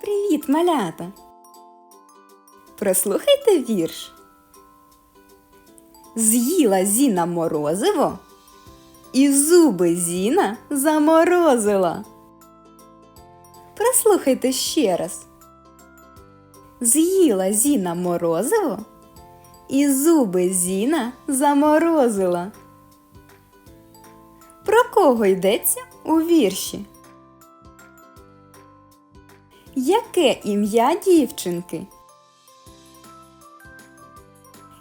Привіт, малята! Прослухайте вірш. З'їла Зіна морозиво, і зуби Зіна заморозила. Прослухайте ще раз. З'їла Зіна морозиво, і зуби Зіна заморозила. Про кого йдеться у вірші? Яке ім'я дівчинки?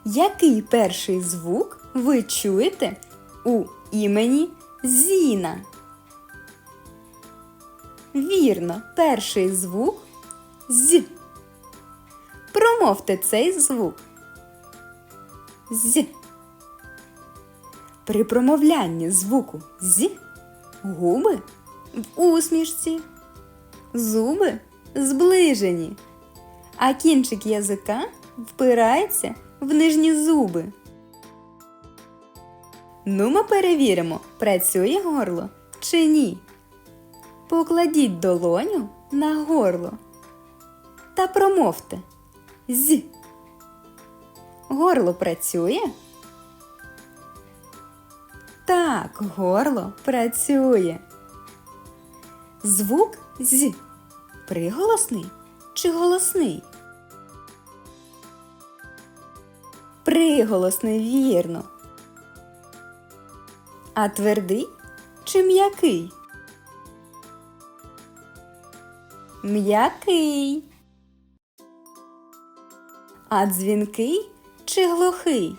Який перший звук ви чуєте у імені Зіна? Вірно, перший звук з. Промовте цей звук. З. При промовлянні звуку з губи в усмішці, зуби зближені, а кінчик язика впирається в нижні зуби. Ну, ми перевіримо, працює горло чи ні. Покладіть долоню на горло та промовте з. Горло працює? Так, горло працює. Звук з приголосний чи голосний? Приголосний вірно. А твердий чи м'який? М'який. А дзвінкий чи глухий?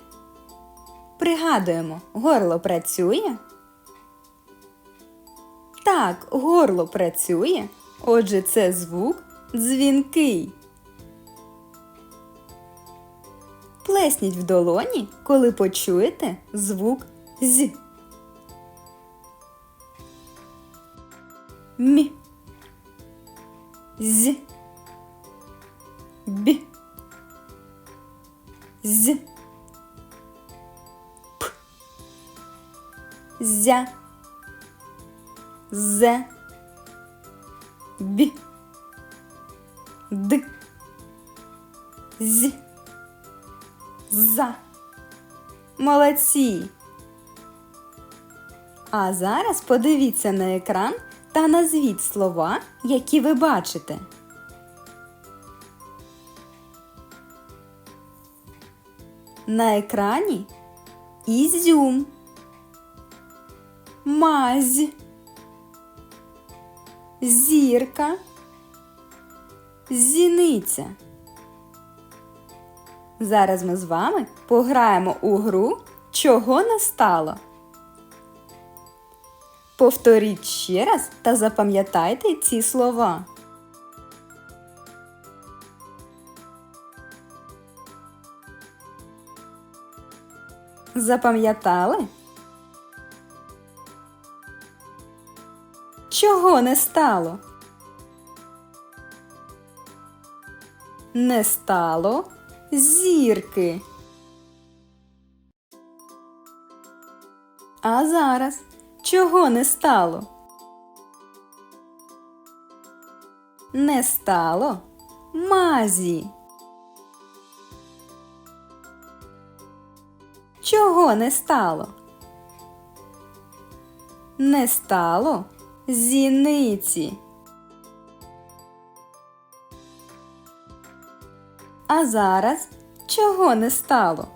Пригадуємо, горло працює? Так, горло працює. Отже, це звук дзвінкий. Плесніть в долоні, коли почуєте звук з. Мі. З. Б. З. П. Зя. З. Б. Д. З. За. Молодці. А зараз подивіться на екран та назвіть слова, які ви бачите. На екрані ізюм, мазь, зірка, зіниця. Зараз ми з вами пограємо у гру Чого не стало. Повторіть ще раз та запам'ятайте ці слова. Запам'ятали? Чого не стало? Не стало зірки. А зараз чого не стало? Не стало мазі. Чого не стало? Не стало зіниці. А зараз чого не стало?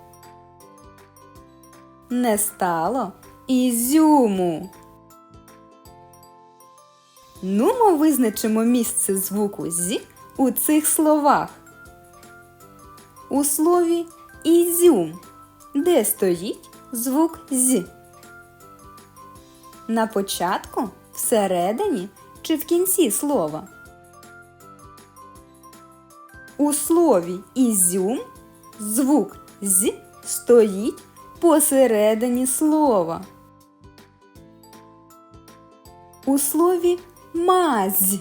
Не стало ізюму. Ну, ми визначимо місце звуку з у цих словах. У слові ізюм, де стоїть звук з. На початку, всередині чи в кінці слова. У слові ізюм звук з стоїть посередині слова. У слові мазь.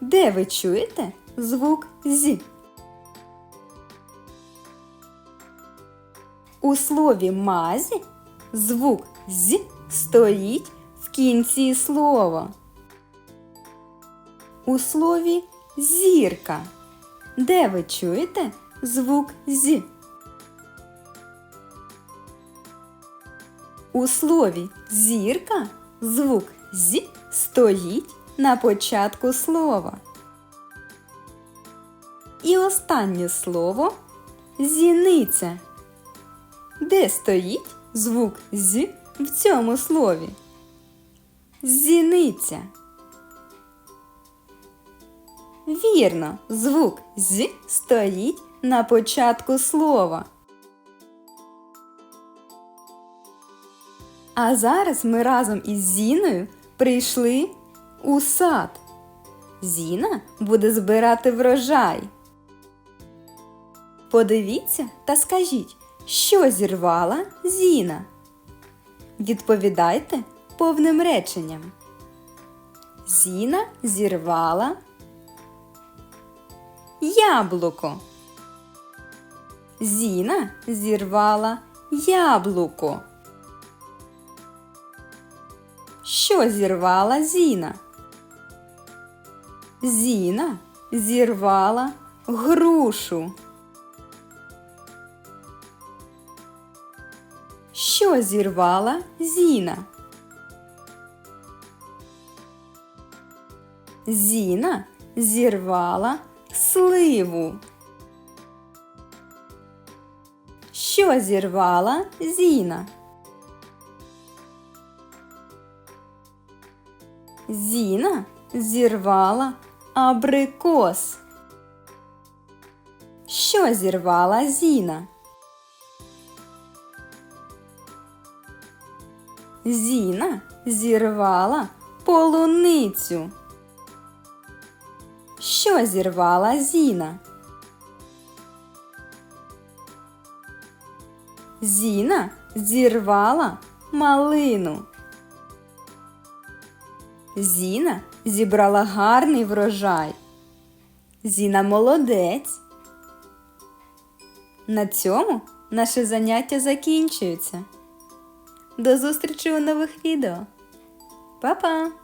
Де ви чуєте звук з? У слові мазь звук з стоїть кінці слова. У слові зірка. Де ви чуєте звук з? У слові зірка звук з стоїть на початку слова. І останнє слово зіниця. Де стоїть звук з в цьому слові? Зіниця. Вірно, звук з стоїть на початку слова. А зараз ми разом із Зіною прийшли у сад. Зіна буде збирати врожай. Подивіться та скажіть, що зірвала Зіна. Відповідайте повним реченням. Зіна зірвала яблуко. Зіна зірвала яблуко. Що зірвала Зіна? Зіна зірвала грушу. Що зірвала Зіна? Зіна зірвала сливу. Що зірвала Зіна? Зіна зірвала абрикос. Що зірвала Зіна? Зіна зірвала полуницю. Що зірвала Зіна? Зіна зірвала малину. Зіна зібрала гарний врожай. Зіна молодець. На цьому наше заняття закінчується. До зустрічі у нових відео. Па-па!